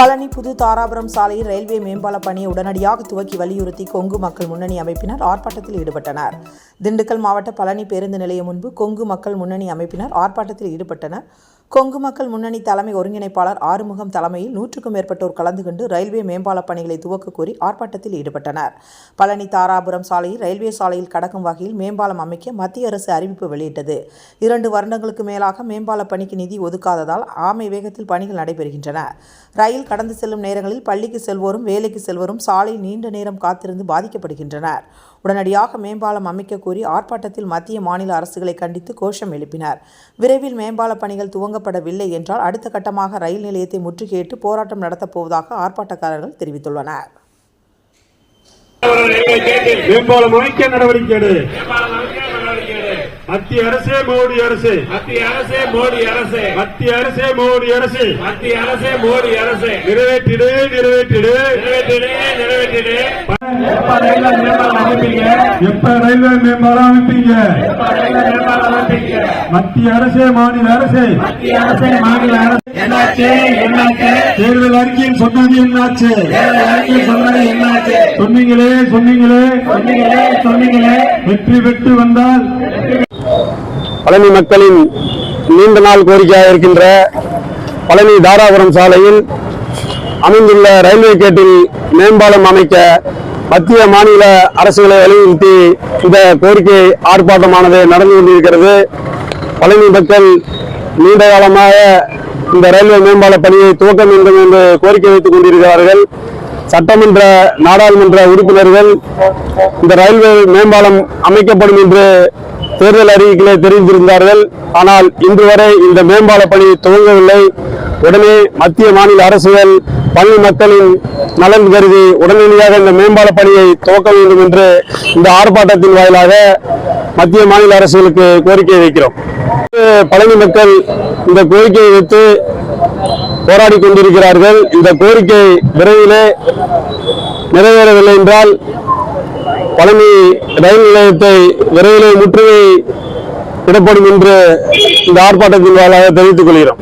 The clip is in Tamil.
பழனி புது தாராபுரம் சாலையில் ரயில்வே மேம்பால பணியை உடனடியாக துவக்கி வலியுறுத்தி கொங்கு மக்கள் முன்னணி அமைப்பினர் ஆர்ப்பாட்டத்தில் ஈடுபட்டனர். திண்டுக்கல் மாவட்ட பழனி பேருந்து நிலையம் முன்பு கொங்கு மக்கள் முன்னணி அமைப்பினர் ஆர்ப்பாட்டத்தில் ஈடுபட்டனர். கொங்கு மக்கள் முன்னணி தலைமை ஒருங்கிணைப்பாளர் ஆறுமுகம் தலைமையில் நூற்றுக்கும் மேற்பட்டோர் கலந்து கொண்டு ரயில்வே மேம்பால பணிகளை துவக்க கோரி ஆர்ப்பாட்டத்தில் ஈடுபட்டனர். பழனி தாராபுரம் சாலையில் ரயில்வே சாலையில் கடக்கும் வகையில் மேம்பாலம் அமைக்க மத்திய அரசு அறிவிப்பு வெளியிட்டது. இரண்டு வருடங்களுக்கு மேலாக மேம்பால பணிக்கு நிதி ஒதுக்காததால் ஆமை வேகத்தில் பணிகள் நடைபெறுகின்றன. ரயில் கடந்து செல்லும் நேரங்களில் பள்ளிக்கு செல்வோரும் வேலைக்கு செல்வோரும் சாலை நீண்ட நேரம் காத்திருந்து பாதிக்கப்படுகின்றனர். உடனடியாக மேம்பாலம் அமைக்க கோரி ஆர்ப்பாட்டத்தில் மத்திய மாநில அரசுகளை கண்டித்து கோஷம் எழுப்பினர். விரைவில் மேம்பால பணிகள் துவங்கப்படவில்லை என்றால் அடுத்த கட்டமாக ரயில் நிலையத்தை முற்றுகையிட்டு போராட்டம் நடத்தப் போவதாக ஆர்ப்பாட்டக்காரர்கள் தெரிவித்துள்ளனர். மேம்பாலம் அமைக்க நடவடிக்கை எடு. மத்திய அரசே மோடி அரசு. மத்திய அரசே மோடி அரசே. மத்திய அரசே மோடி அரசு. மத்திய அரசே மோடி அரசே. நிறைவேற்றிடு நிறைவேற்றிடு. நிறைவேற்றிடு நிறைவேற்றிடு. எப்ப ரயில்வே மேம்பாலம் அமைப்பீங்க எப்ப ரயில்வே மேம்பாலம் அமைப்பீங்க மேம்பாலம் அமைப்பீங்க மத்திய அரசே மாநில அரசு. மத்திய அரசே மாநில அரசு. என்னாச்சு? என்னாச்சு? தேர்தல் அறிக்கையில் சொன்னது என்னாச்சு? அறிக்கை சொன்னது என்னாச்சு? சொன்னீங்களே சொன்னீங்களே. சொன்னீங்களே சொன்னீங்களே. வெற்றி பெற்று வந்தால் பழனி மக்களின் நீண்ட நாள் கோரிக்கையாக இருக்கின்ற பழனி தாராபுரம் சாலையில் அமைந்துள்ள ரயில்வே கேட்டில் மேம்பாலம் அமைக்க மத்திய மாநில அரசுகளை வலியுறுத்தி இந்த கோரிக்கை ஆர்ப்பாட்டமானது நடந்து கொண்டிருக்கிறது. பழனி மக்கள் நீண்ட காலமாக இந்த ரயில்வே மேம்பால பணியை துவக்க வேண்டும் என்று கோரிக்கை வைத்துக் கொண்டிருக்கிறார்கள். சட்டமன்ற நாடாளுமன்ற உறுப்பினர்கள் இந்த ரயில்வே மேம்பாலம் அமைக்கப்படும் என்று தேர்தல் அறிவிக்கலே தெரிவித்திருந்தார்கள் ஆனால் இன்று வரை இந்த மேம்பால பணி துவங்கவில்லை. உடனே மத்திய மாநில அரசுகள் பள்ளி மக்களின் நலன் கருதி உடனடியாக இந்த மேம்பால பணியை துவக்க வேண்டும் என்று இந்த ஆர்ப்பாட்டத்தின் வாயிலாக மத்திய மாநில அரசுகளுக்கு கோரிக்கை வைக்கிறோம். பழனி மக்கள் இந்த கோரிக்கையை வைத்து போராடி கொண்டிருக்கிறார்கள். இந்த கோரிக்கை விரைவிலே நிறைவேறவில்லை என்றால் பழனி ரயில் நிலையத்தை விரைவிலே முற்றுகை இடப்படும் என்று இந்த ஆர்ப்பாட்டத்தின் வாயிலாக தெரிவித்துக் கொள்கிறோம்.